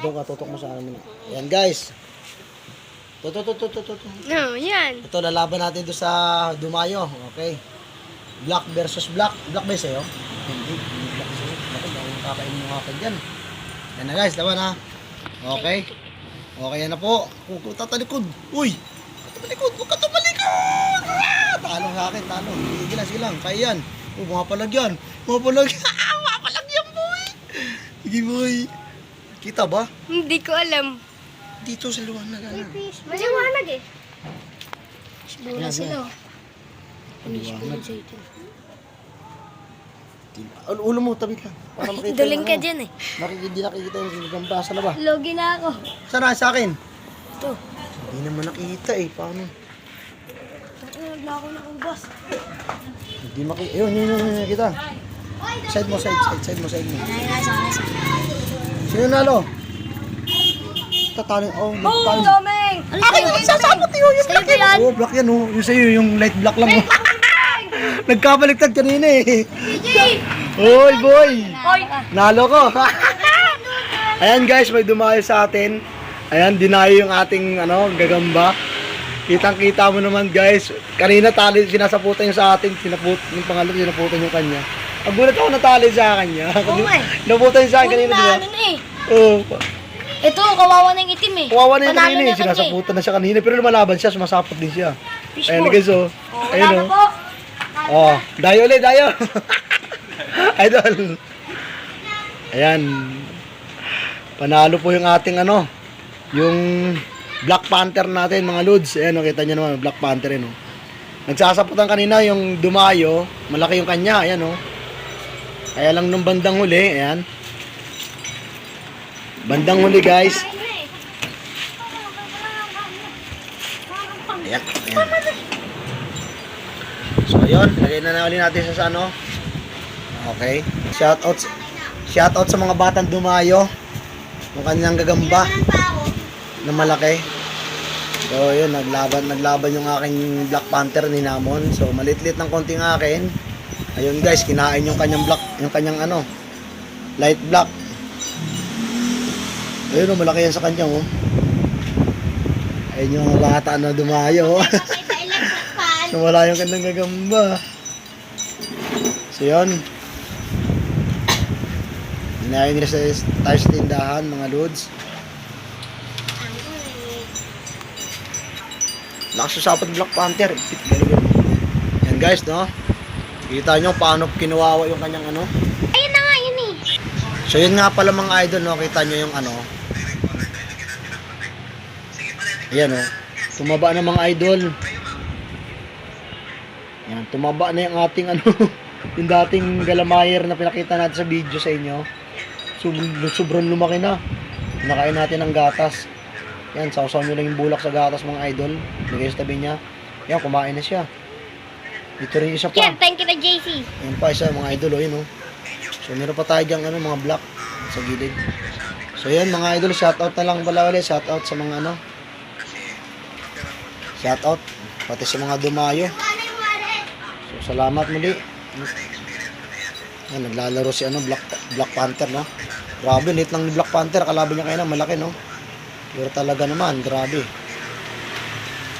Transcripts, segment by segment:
Doon ka, tutok mo sa amin. Ayan guys. Tutok, tutok, tutok, tutok. No, yan. Ito, lalaban natin to sa Dumayo. Okay. Black versus black. Black ba sa'yo? Hindi. Hindi black sa'yo. Baka kakain mo akin dyan. Yan na guys, laban ha. Okay. Okay yan na po. Kung tatalikod. Uy! Tumalikod! Huwag ka tumalikod! Ah! Talo sa akin, talo. Sige lang, sige lang. Kaya yan. Oh, mga palag yan. Mga palag. mga palag yan, boy! Sige, boy. Kita ba? Hindi ko alam. Dito sa liwanag. Ano? Maliwanag eh. Bura sila. Liwanag. Ulo, ulo mo, tabi ka. Para makita Duling ka ano. dyan eh. Nakikita, nakikita yung sinigamba sa laba. Logi na ako. Sana sa akin. Ito. Hindi naman nakikita eh. Paano? Nanonood na ako ng ubas. Hindi makikita. Ayun, yun, yun, yun, nakita. Side mo, side, side, side mo, side mo. Sino nalo? Tatalo. Oh, Oh, nagtatalo. daming! Akin yung sasabot yun. Yung ba yan? Oh, black yan oh. Yung sa'yo, yung light black lang oh. Nagkabaliktad kanina eh. Hoy, boy! Hoy! Nalo ko. Ayan guys, may dumayo sa atin. Ayan, dinayo yung ating ano, gagamba. Kitang-kita mo naman guys. Kanina tali, sinasaputan yung sa atin. Sinaput, yung pangalo, sinaputan yung kanya. Ang gulat ako natali sa kanya. Oo nga eh. Naputan yung sa akin kanina, di ba? Ano na eh. Oo. Ito, kawawa na yung itim eh. Kawawa na yung Panalo kanina eh. na kanya Sinasaputan na siya kanina. Pero lumalaban siya, sumasapot din siya. Ayan Fishball. guys, oh. Oh, Ayun wala na oh. po. Oh, dayo ulit, dayo. Idol. Ayan. Panalo po yung ating ano, yung Black Panther natin, mga lods. Ayan, oh, kita nyo naman, Black Panther yun, oh. Nagsasaputan kanina yung dumayo, malaki yung kanya, ayan, oh. Kaya lang nung bandang huli, ayan. Bandang huli, guys. Ayan, ayan. So, yun. Lagay na na ulit natin sa, ano. Okay. Shout out, shout out sa mga batang dumayo. Yung kanyang gagamba na malaki. So, yun. Naglaban, naglaban yung aking Black Panther ni Namon. So, malitlit ng konting akin. Ayun guys, kinain yung kanyang black, yung kanyang ano, light black. Ayun, oh, malaki yan sa kanya, oh. Ayun yung bata na dumayo. So, wala yung kanyang gagamba. So, yun. Hinayin nila tayo sa tindahan, mga lods. Lakas sa sapat Black Panther. Yan guys, no? Kita nyo paano kinuwawa yung kanyang ano. Ayun na nga yun eh. So, yun nga pala mga idol, no? Kita nyo yung ano. Ayan, no? Tumaba na mga idol. Yan, tumaba na yung ating ano, yung dating galamayer na pinakita natin sa video sa inyo. Sobrang, sobrang lumaki na. Nakain natin ng gatas. Yan, sausaw nyo lang yung bulak sa gatas mga idol. Lagay sa tabi niya. Yan, kumain na siya. Dito rin isa pa. Yan, thank you na JC. Yan pa isa mga idol, oh, yun oh. So meron pa tayo dyan, ano, mga black sa gilid. So yan mga idol, shoutout na lang pala ulit. Shoutout sa mga ano. Shoutout. Pati sa mga dumayo. So salamat muli. Yan, naglalaro si ano, Black, Black Panther, no? Grabe, lit lang ni Black Panther. Kalaban niya kayo na, malaki, no? Pero talaga naman, grabe.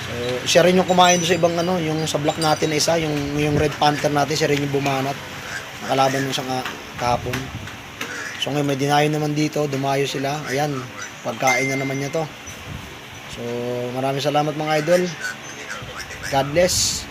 So, siya rin yung kumain sa ibang ano, yung sa black natin na isa, yung, yung Red Panther natin, siya rin yung bumanat. Nakalaban mo siya nga kahapon. So ngayon may dinayo naman dito, dumayo sila. Ayan, pagkain na naman niya to. So maraming salamat mga idol. God bless.